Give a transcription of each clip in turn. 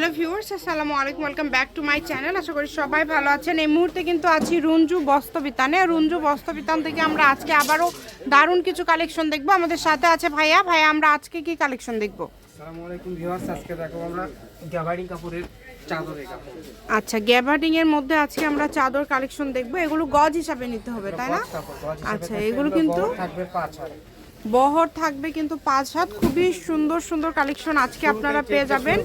Hello viewers আসসালামু আলাইকুম welcome back to my channel. আশা করি সবাই ভালো আছেন। এই মুহূর্তে কিন্তু আছি রুঞ্জু বস্ত্রবিতানে। রুঞ্জু বস্ত্রবিতান থেকে আমরা আজকে আবারও দারুণ কিছু কালেকশন দেখব। আমাদের সাথে আছে ভাইয়া। ভাইয়া আমরা আজকে কি কালেকশন দেখব? আসসালামু আলাইকুম ভিউয়ার্স আজকে দেখো আমরা গ্যাবারিং কাপড়ের আচ্ছা গ্যাবার্ডিং এর মধ্যে আজকে আমরা চাদর কালেকশন দেখব। এগুলো গজ হিসাবে নিতে হবে তাই না? আচ্ছা এগুলো কিন্তু থাকবে পাঁচ বহর থাকবে কিন্তু পাঁচ হাত। খুবই সুন্দর সুন্দর কালেকশন আজকে আপনারা পেয়ে যাবেন।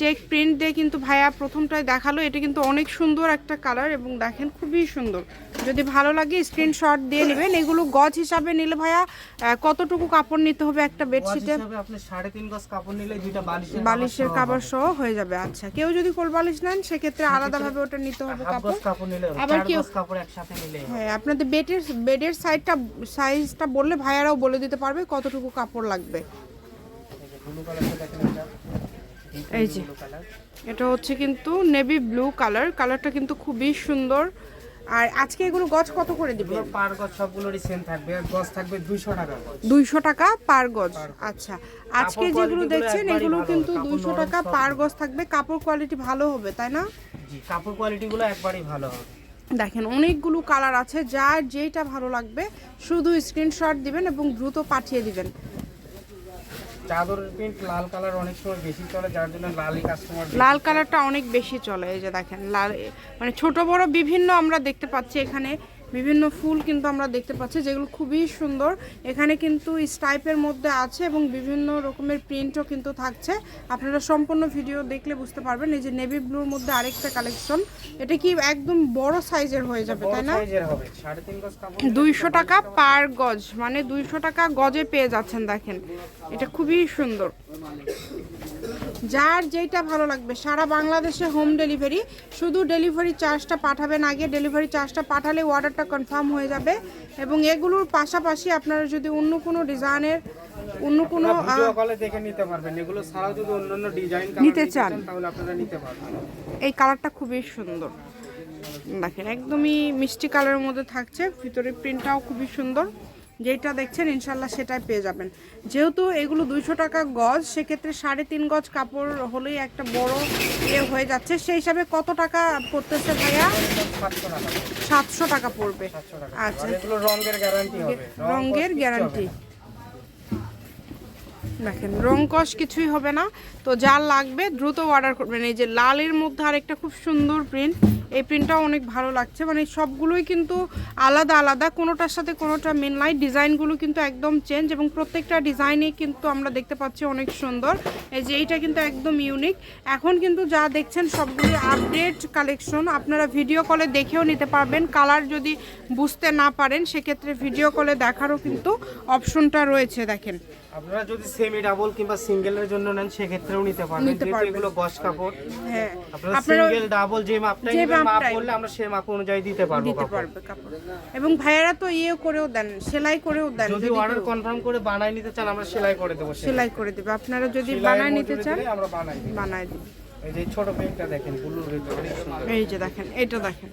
চেক প্রিন্ট দিয়ে। কিন্তু ভাইয়া প্রথমটাই দেখাল। এটা কিন্তু অনেক সুন্দর একটা কালার এবং দেখেন খুবই সুন্দর। যদি ভালো লাগে স্ক্রিনশট দিয়ে নেবেন। এগুলো গজ হিসাবে নিলে ভাইয়া কতটুকু কাপড় নিতে হবে একটা বেডশিটে বালিশের কাপড় সহ হয়ে যাবে। আচ্ছা কেউ যদি কোল বালিশ নেন সেক্ষেত্রে আলাদাভাবে ওটা নিতে হবে কাপড়। আবার কেউ-। হ্যাঁ আপনাদের বেডের বেডের সাইজটা সাইজটা বললে ভাইয়ারাও বলে দিতে পারবে কতটুকু কাপড় লাগবে। এই যে এটা হচ্ছে কিন্তু নেভি ব্লু কালার কালারটা কিন্তু খুবই সুন্দর। আর আজকে এগুলো গজ কত করে দিবে? পার গজ সবগুলোরই সেম থাকবে আর গজ থাকবে দুইশো টাকা গজ দুইশো টাকা পার গজ আচ্ছা আজকে যেগুলো দেখছেন এগুলো কিন্তু কাপড় দুইশো নরম টাকা পার গজ থাকবে কাপড় কোয়ালিটি ভালো হবে তাই না? জি কাপড় কোয়ালিটিগুলো একবারই ভালো হবে। দেখেন অনেকগুলো কালার আছে যার যেটা ভালো লাগবে শুধু স্ক্রিনশট দিবেন এবং দ্রুত পাঠিয়ে দিবেন। চাদরের প্রিন্ট লাল কালার অনেক সময় বেশি চলে যার জন্য লালই কাস্টমার লাল কালারটা অনেক বেশি চলে এই যে দেখেন লাল মানে ছোট বড় বিভিন্ন আমরা দেখতে পাচ্ছি এখানে। বিভিন্ন ফুল কিন্তু আমরা দেখতে পাচ্ছি যেগুলো খুবই সুন্দর। এখানে কিন্তু স্টাইপের মধ্যে আছে এবং বিভিন্ন রকমের প্রিন্টও কিন্তু থাকছে। আপনারা সম্পূর্ণ ভিডিও দেখলে বুঝতে পারবেন এই যে নেভি ব্লুর মধ্যে আরেকটা কালেকশন। এটা কি একদম বড় সাইজের হয়ে যাবে তাই না? দুইশো টাকা পার গজ মানে দুইশো টাকা গজে পেয়ে যাচ্ছেন দেখেন। এটা খুবই সুন্দর। যার যেটা ভালো লাগবে সারা বাংলাদেশে হোম ডেলিভারি শুধু ডেলিভারি চার্জটা পাঠাবেন আগে ডেলিভারি চার্জটা পাঠালে অর্ডারটা কনফার্ম হয়ে যাবে এবং এগুলোর পাশাপাশি আপনারা যদি অন্য কোনো ডিজাইনের অন্য কোনো কলে দেখে নিতে পারবেন। এগুলো ছাড়াও যদি অন্যান্য ডিজাইন নিতে চান। তাহলে আপনারা নিতে পারবেন। এই কালারটা খুবই সুন্দর। দেখেন একদমই মিষ্টি কালারের মধ্যে থাকছে ভিতরে প্রিন্টটাও খুবই সুন্দর। যেটা দেখছেন, ইনশাল্লাহ সেটাই পেয়ে যাবেন। যেহেতু এগুলো দুইশো টাকা গজ, সেক্ষেত্রে সাড়ে তিন গজ কাপড় হলেই একটা বড় ইয়ে হয়ে যাচ্ছে। সেই হিসাবে কত টাকা পড়তেছে ভাইয়া? সাতশো টাকা পড়বে। আচ্ছা। রঙের গ্যারান্টি। রঙের গ্যারান্টি দেখেন, রং কস কিছুই হবে না। তো যা লাগবে দ্রুত অর্ডার করবেন। এই যে লালের মধ্যে আরেকটা খুব সুন্দর প্রিন্ট এই প্রিন্টটাও অনেক ভালো লাগছে। মানে সবগুলোই কিন্তু আলাদা আলাদা, কোনোটার সাথে কোনোটা মেন নাই ডিজাইনগুলো কিন্তু একদম চেঞ্জ এবং প্রত্যেকটা ডিজাইনে কিন্তু আমরা দেখতে পাচ্ছি অনেক সুন্দর। এই যে এইটা কিন্তু একদম ইউনিক এখন কিন্তু যা দেখছেন সবগুলো আপডেট কালেকশন আপনারা ভিডিও কলে দেখেও নিতে পারবেন। কালার যদি বুঝতে না পারেন, সেক্ষেত্রে ভিডিও কলে দেখারও কিন্তু অপশনটা রয়েছে, দেখেন। আপনারা যদি সেমি ডাবল কিংবা সিঙ্গেলের জন্য নেন সেক্ষেত্রেও নিতে পারবেন। নিতে যেহেতু পারবেন। এগুলো গস কাপড় হ্যাঁ। আপনারা সিঙ্গেল ডাবল যে নেবেন মাপ বললে আমরা সেই মাপ অনুযায়ী দিতে পারব দিতে পারবে কাপড়। এবং ভাইয়েরা তো ইয়ে করেও দেন সেলাই করেও দেন। যদি অর্ডার কনফার্ম করে বানাই নিতে চান আমরা সেলাই করে দেবো সেলাই। করে দিবে। আপনারা যদি বানায় নিতে চান আমরা বানাই দিই বানায় দিবে। এই যে ছোট দেখেন ব্লুর ভিতরে। এই যে দেখেন এটা দেখেন।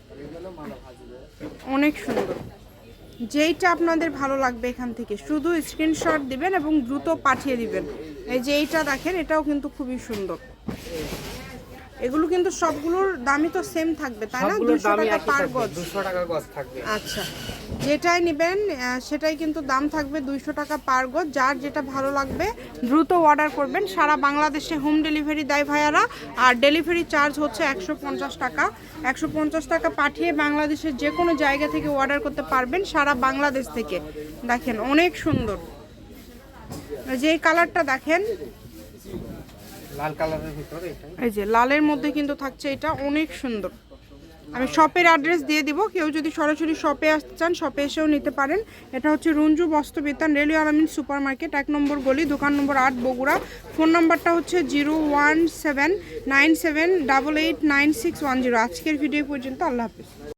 অনেক সুন্দর। যেইটা আপনাদের ভালো লাগবে এখান থেকে। শুধু স্ক্রিনশট দিবেন এবং দ্রুত পাঠিয়ে দিবেন। এই যে এইটা দেখেন এটাও কিন্তু খুবই সুন্দর। এগুলো কিন্তু সবগুলোর দামই তো সেম থাকবে তাই না? দুশো টাকা পার গজ। 200 টাকা গজ থাকবে। আচ্ছা। যেটাই নেবেন সেটাই কিন্তু দাম থাকবে দুইশো টাকা পার গজ। যার যেটা ভালো লাগবে দ্রুত অর্ডার করবেন। সারা বাংলাদেশে হোম ডেলিভারি দেয় ভাইয়ারা। আর ডেলিভারি চার্জ হচ্ছে একশো পঞ্চাশ টাকা। একশো পঞ্চাশ টাকা পাঠিয়ে বাংলাদেশের যে কোনো জায়গা থেকে অর্ডার করতে পারবেন সারা বাংলাদেশ থেকে। দেখেন অনেক সুন্দর। যে কালারটা দেখেন লাল কালারের ভিতরে এই যে লালের মধ্যে কিন্তু থাকছে এটা অনেক সুন্দর। আমি শপের অ্যাড্রেস দিয়ে দিব। কেউ যদি সরাসরি শপে আসতে চান শপে এসেও নিতে পারেন। এটা হচ্ছে Ranju Bastrabitan, railway Alamin super market এক নম্বর গলি, দোকান নম্বর আট, বগুড়া। ফোন নাম্বারটা হচ্ছে zero one seven nine seven double eight nine six one zero আজকের ভিডিও পর্যন্ত, আল্লাহ হাফিজ।